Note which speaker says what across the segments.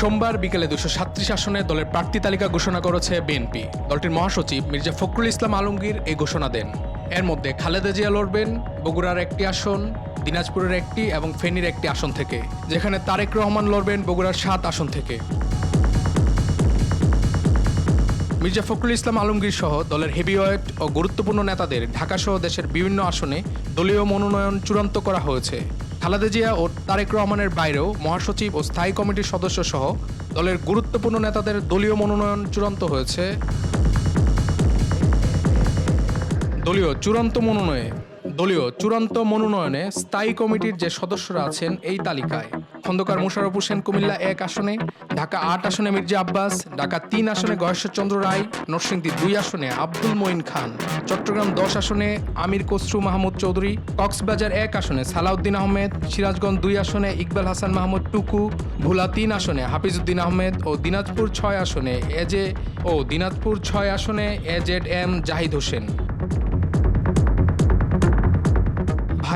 Speaker 1: সোমবার বিকেলে দুশো সাতত্রিশ আসনে দলের প্রার্থী তালিকা ঘোষণা করেছে বিএনপি। দলটির মহাসচিব মির্জা ফখরুল ইসলাম আলমগীর এই ঘোষণা দেন। এর মধ্যে খালেদা জিয়া লড়বেন, বগুড়ার একটি আসন, দিনাজপুরের একটি এবং ফেনীর একটি আসন থেকে, যেখানে তারেক রহমান লড়বেন বগুড়ার সাত আসন থেকে। মির্জা ফখরুল ইসলাম আলমগীর সহ দলের হেভিওয়েট ও গুরুত্বপূর্ণ নেতাদের ঢাকা সহ দেশের বিভিন্ন আসনে দলীয় মনোনয়ন চূড়ান্ত করা হয়েছে। খালেদা জিয়া ও তারেক রহমানের বাইরেও মহাসচিব ও স্থায়ী কমিটির সদস্য সহ দলের গুরুত্বপূর্ণ নেতাদের দলীয় মনোনয়ন চূড়ান্ত হয়েছে। দলীয় চূড়ান্ত মনোনয়নে দলীয় চূড়ান্ত মনোনয়নে স্থায়ী কমিটির যে সদস্যরা আছেন এই তালিকায় খন্দকার মোশাররফ হোসেন কুমিল্লা এক আসনে, ঢাকা আট আসনে মির্জা আব্বাস, ঢাকা তিন আসনে গয়েশ্বরচন্দ্র রায়, নরসিংদী দুই আসনে আব্দুল মঈন খান, চট্টগ্রাম দশ আসনে আমির কসরু মাহমুদ চৌধুরী, কক্সবাজার এক আসনে সালাউদ্দিন আহমেদ, সিরাজগঞ্জ দুই আসনে ইকবাল হাসান মাহমুদ টুকু, ভোলা তিন আসনে হাফিজউদ্দিন আহমেদ ও দিনাজপুর ছয় আসনে এজে ও দিনাজপুর ছয় আসনে AZ M Zahid Hossain.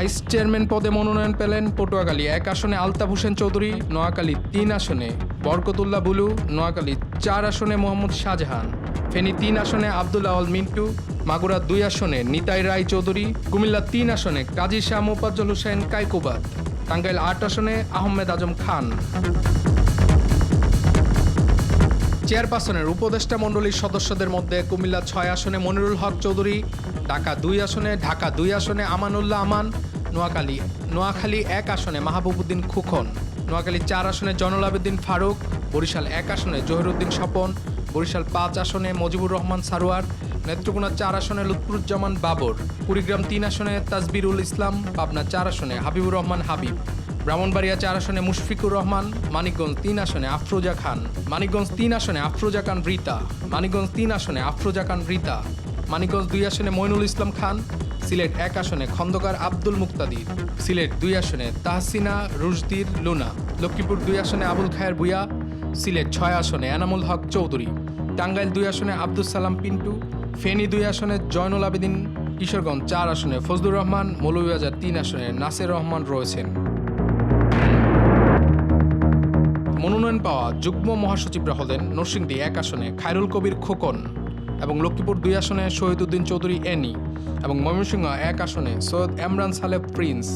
Speaker 1: Vice chairman পদে মনোনয়ন পেলেন পটুয়াখালী। এক আসনে আলতাফ হোসেন চৌধুরী, নোয়াখালী তিন আসনে বরকতুল্লাহ বুলু, নোয়াখালী চার আসনে মোহাম্মদ শাহজাহান। ফেনী তিন আসনে আব্দুল আওয়াল মিন্টু, মাগুরা দুই আসনে নিতাই রায় চৌধুরী, কুমিল্লা তিন আসনে কাজী শাহ মোফাজ্জল হোসেন কাইকুবাদ টাঙ্গাইল আট আসনে আহমেদ আজম খান। চেয়ারপারসনের উপদেষ্টা মণ্ডলীর সদস্যদের মধ্যে কুমিল্লা ছয় আসনে মনিরুল হক চৌধুরী, ঢাকা দুই আসনে ঢাকা দুই আসনে আমানুল্লাহ আমান নোয়াখালী। নোয়াখালী এক আসনে মাহবুবুদ্দিন খুকন, নোয়াখালী চার আসনে জয়নুল আবেদিন ফারুক, বরিশাল এক আসনে জহিরুদ্দিন স্বপন, বরিশাল পাঁচ আসনে মজিবুর রহমান সারোয়ার, নেত্রকোনা চার আসনে লুৎফুজ্জামান বাবর, কুড়িগ্রাম তিন আসনে তাজবিরুল ইসলাম, পাবনা চার আসনে হাবিবুর রহমান হাবিব, ব্রাহ্মণবাড়িয়া চার আসনে মুশফিকুর রহমান, মানিকগঞ্জ তিন আসনে আফরোজা খান, মানিকগঞ্জ তিন আসনে আফরোজা খান রিতা, মানিকগঞ্জ তিন আসনে আফরোজা খান রিতা, মানিকগঞ্জ দুই আসনে মইনুল ইসলাম খান সিলেট এক আসনে খন্দকার আব্দুল মুক্তাদির, সিলেট দুই আসনে তাহসিনা রুশদির লুনা, লক্ষ্মীপুর দুই আসনে আবুল খায়ের ভুয়া সিলেট ছয় আসনে এনামুল হক চৌধুরী, টাঙ্গাইল দুই আসনে আব্দুল সালাম পিন্টু, ফেনী দুই আসনে জয়নুল আবেদিন, কিশোরগঞ্জ চার আসনে ফজলুর রহমান, মৌলভীবাজার তিন আসনে নাসির রহমান রয়েছেন। মনোনয়ন পাওয়া যুগ্ম মহাসচিবরা হলেন নরসিংদী এক আসনে খায়রুল কবির খোকন এবং লক্ষ্মীপুর দুই আসনে শহীদুদ্দিন চৌধুরী এনি এবং ময়মনসিংহ এক আসনে সৈয়দ এমরান সালেব প্রিন্স।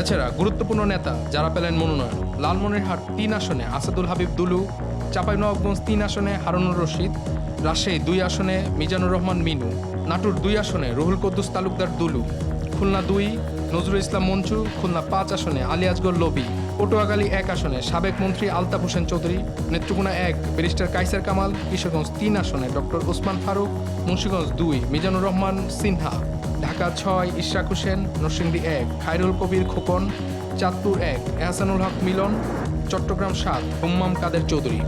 Speaker 1: এছাড়া গুরুত্বপূর্ণ নেতা যারা পেলেন মনোনয়ন, লালমনিরহাট তিন আসনে আসাদুল হাবিব দুলু, চাঁপাইনবাবগঞ্জ তিন আসনে হারুনুর রশিদ, রাজশাহী দুই আসনে মিজানুর রহমান মিনু, নাটুর দুই আসনে রুহুল কদ্দুস তালুকদার দুলু, খুলনা দুই নজরুল ইসলাম মঞ্চু, খুলনা পাঁচ আসনে আলিয়াজগর লবি, পটুয়াখালী এক আসনে সাবেক মন্ত্রী আলতাফ হোসেন চৌধুরী, নেত্রকোনা এক ব্যারিস্টার কাইসার কামাল, কিশোরগঞ্জ তিন আসনে ডক্টর ওসমান ফারুক, মুন্সীগঞ্জ দুই মিজানুর রহমান সিনহা, ঢাকা ছয় ইশরাক হোসেন, নরসিংদী এক খায়রুল কবির খোকন, চাঁদপুর এক এহসানুল হক মিলন, চট্টগ্রাম সাত হুম্মাম কাদের চৌধুরী।